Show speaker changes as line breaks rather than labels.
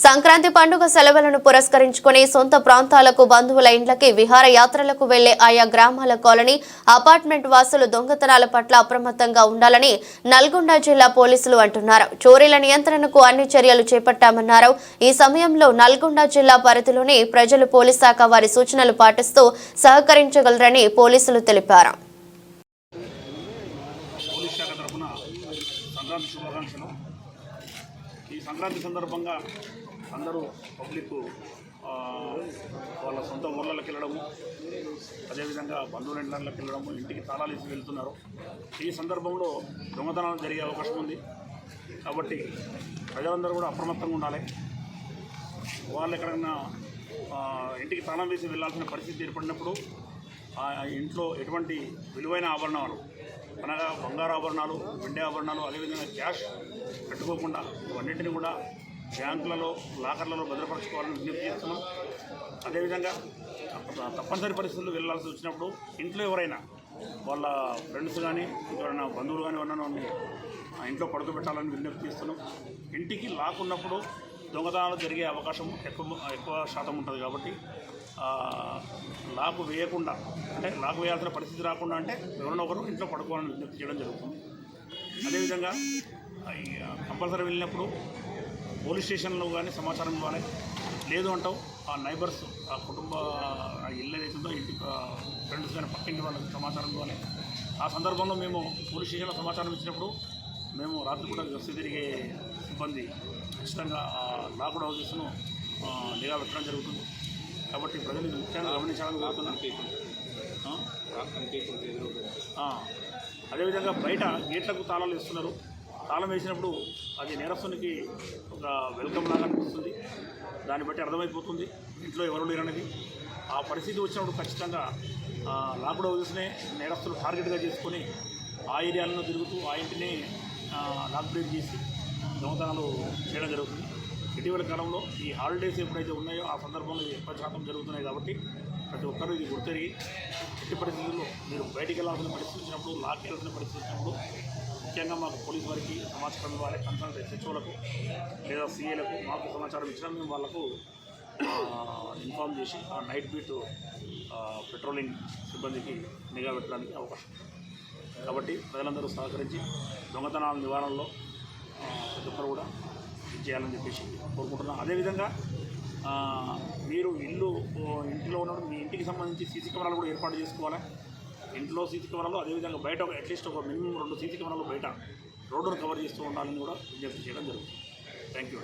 సంక్రాంతి పండుగ సెలవులను పురస్కరించుకుని సొంత ప్రాంతాలకు బంధువుల ఇండ్లకి విహారయాత్రలకు వెళ్ళే ఆయా గ్రామాల కాలనీ అపార్ట్మెంట్ వాసులు దొంగతనాల పట్ల అప్రమత్తంగా ఉండాలని నల్గొండ జిల్లా పోలీసులు అంటున్నారు. చోరీల నియంత్రణకు అన్ని చర్యలు చేపట్టామన్నారు. ఈ సమయంలో నల్గొండ జిల్లా పరిధిలోని ప్రజలు పోలీస్ శాఖ వారి సూచనలు పాటిస్తూ సహకరించగలరని పోలీసులు తెలిపారు.
ఈ సంక్రాంతి సందర్భంగా అందరూ పబ్లిక్ వాళ్ళ సొంత ఊర్లలోకి వెళ్ళడము అదేవిధంగా బంధువుల ఇంట్లకి వెళ్ళడము ఇంటికి తాళాలు ఇచ్చి వెళ్తున్నారు. ఈ సందర్భంలో దొంగతనాలు జరిగే అవకాశం ఉంది. కాబట్టి ప్రజలందరూ కూడా అప్రమత్తంగా ఉండాలి. వాళ్ళు ఎక్కడైనా ఇంటికి తాళం వేసి వెళ్ళాల్సిన పరిస్థితి ఏర్పడినప్పుడు ఆ ఇంట్లో ఎటువంటి విలువైన ఆభరణాలు అనగా బంగారు ఆభరణాలు వెండి ఆభరణాలు అదేవిధంగా క్యాష్ పెట్టుకోకుండా ఇవన్నింటినీ కూడా బ్యాంకులలో లాకర్లలో భద్రపరచుకోవాలని విజ్ఞప్తి చేస్తున్నాం. అదేవిధంగా తప్పనిసరి పరిస్థితుల్లో వెళ్ళాల్సి వచ్చినప్పుడు ఇంట్లో ఎవరైనా వాళ్ళ ఫ్రెండ్స్ కానీ ఎవరైనా బంధువులు కానీ ఎవరైనా ఆ ఇంట్లో పడుకోబెట్టాలని విజ్ఞప్తి చేస్తున్నాం. ఇంటికి లాక్ ఉన్నప్పుడు దొంగతనాలు జరిగే అవకాశం ఎక్కువ ఎక్కువ శాతం ఉంటుంది కాబట్టి లాకు వేయకుండా అంటే లాకు వేయాల్సిన పరిస్థితి రాకుండా అంటే ఎవరైనా ఒకరు ఇంట్లో పడుకోవాలని విజ్ఞప్తి చేయడం జరుగుతుంది. అదేవిధంగా కంపల్సరీ వెళ్ళినప్పుడు పోలీస్ స్టేషన్లో కానీ సమాచారం ఇవ్వాలి లేదు అంటావు. ఆ నైబర్స్ ఆ కుటుంబ ఇల్లు ఏదైతుందో ఇంటి ఫ్రెండ్స్ కానీ పక్కింటి వాళ్ళకి సమాచారం ఇవ్వాలి ఆ సందర్భంలో మేము పోలీస్ స్టేషన్లో సమాచారం ఇచ్చినప్పుడు మేము రాత్రి కూడా గస్తీ తిరిగే సిబ్బంది ఖచ్చితంగా ఆ లాక్డ్ హౌసెస్ను నిఘా పెట్టడం జరుగుతుంది. కాబట్టి ప్రజలు ఇది ముఖ్యంగా గమనించాలని కోరుతున్నాను అదేవిధంగా బయట గేట్లకు తాళాలు ఇస్తున్నారు తాళం వేసినప్పుడు అది నేరస్తునికి ఒక వెల్కమ్ లాగా అనిపిస్తుంది. దాన్ని బట్టి అర్థమైపోతుంది ఇంట్లో ఎవరు లేరనేది ఆ పరిస్థితి వచ్చినప్పుడు ఖచ్చితంగా లాక్డౌన్ లాక్డ్ హౌసెస్నే నేరస్తులు టార్గెట్గా చేసుకొని ఆ ఏరియాలను తిరుగుతూ ఆ ఇంటిని ఆ, లాక్ బ్రేక్ చేసి దొంగతనాలు చేయడం జరుగుతుంది. ఇటీవల కాలంలో ఈ హాలిడేస్ ఎప్పుడైతే ఉన్నాయో ఆ సందర్భంలో ఇది ఎక్కువ శాతం జరుగుతున్నాయి కాబట్టి ప్రతి ఒక్కరూ ఇది గుర్తెరిగి ఎట్టి పరిస్థితుల్లో మీరు బయటికి వెళ్ళాల్సిన పరిస్థితి వచ్చినప్పుడు లాక్ వెళ్ళాల్సిన పరిస్థితి వచ్చినప్పుడు ముఖ్యంగా మాకు పోలీస్ వారికి సమాచారం ఇవ్వాలి కన్సల్ట్ ఎస్హెచ్ఓలకు లేదా సీఏలకు మాకు సమాచారం ఇచ్చినా మేము వాళ్ళకు ఇన్ఫామ్ చేసి ఆ నైట్ బీట్ పెట్రోలింగ్ సిబ్బందికి నిఘా పెట్టడానికి అవకాశం కాబట్టి ప్రజలందరూ సహకరించి దొంగతనాల నివారణలో ప్రతి ఒక్కరు కూడా చేయాలని చెప్పేసి కోరుకుంటున్నాం. అదేవిధంగా మీరు ఇల్లు ఇంటిలో ఉన్నప్పుడు మీ ఇంటికి సంబంధించి సీసీ కెమెరాలు కూడా ఏర్పాటు చేసుకోవాలి? ఇంట్లో సీసీ కెమెరాలు అదేవిధంగా బయట ఒక అట్లీస్ట్ ఒక మినిమం రెండు సీసీ కెమెరాలు బయట రోడ్డును కవర్ చేస్తూ ఉండాలని కూడా విజ్ఞప్తి చేయడం జరుగుతుంది. Thank you